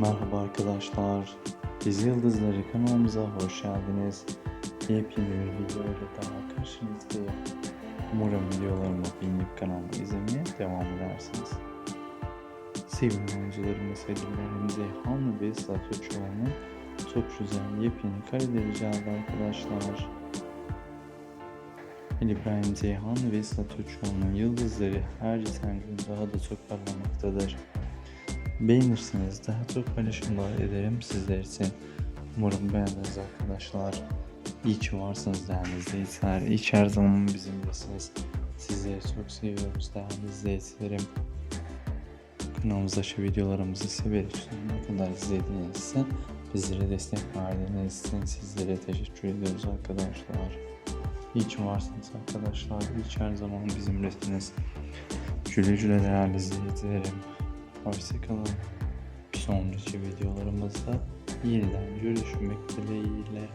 Merhaba arkadaşlar. Dizi Yıldızları kanalımıza hoş geldiniz. Yepyeni bir video ile daha karşınızdayım. Umarım videolarımı beğenip kanalımı izlemeye devam edersiniz. Sevgili oyuncularımız Halil Zeyhan ve Sıla Türkçoğlu'nun çok güzel yepyeni kareleri geldi arkadaşlar. Ali İbrahim Zeyhan ve Sıla Türkçoğlu'nun yıldızları her geçen gün daha da çok parlamaktadır. Beğenirseniz daha çok paylaşımlar ederim sizler için. Umarım beğendiniz arkadaşlar. İyi ki varsınız değerli izleyiciler. Ki her zaman bizimlesiniz. Sizleri çok seviyoruz değerli izleyicilerim. Kanalımızdaki videolarımızı severek sonuna kadar izlediğiniz için bizlere destek verdiğiniz için sizlere teşekkür ediyoruz arkadaşlar. İyi ki varsınız arkadaşlar. Ki her zaman bizimlesiniz. Güle güle değerli izleyicilerim. Hoşçakalın. Bir sonraki videolarımızda yeniden görüşmek dileğiyle.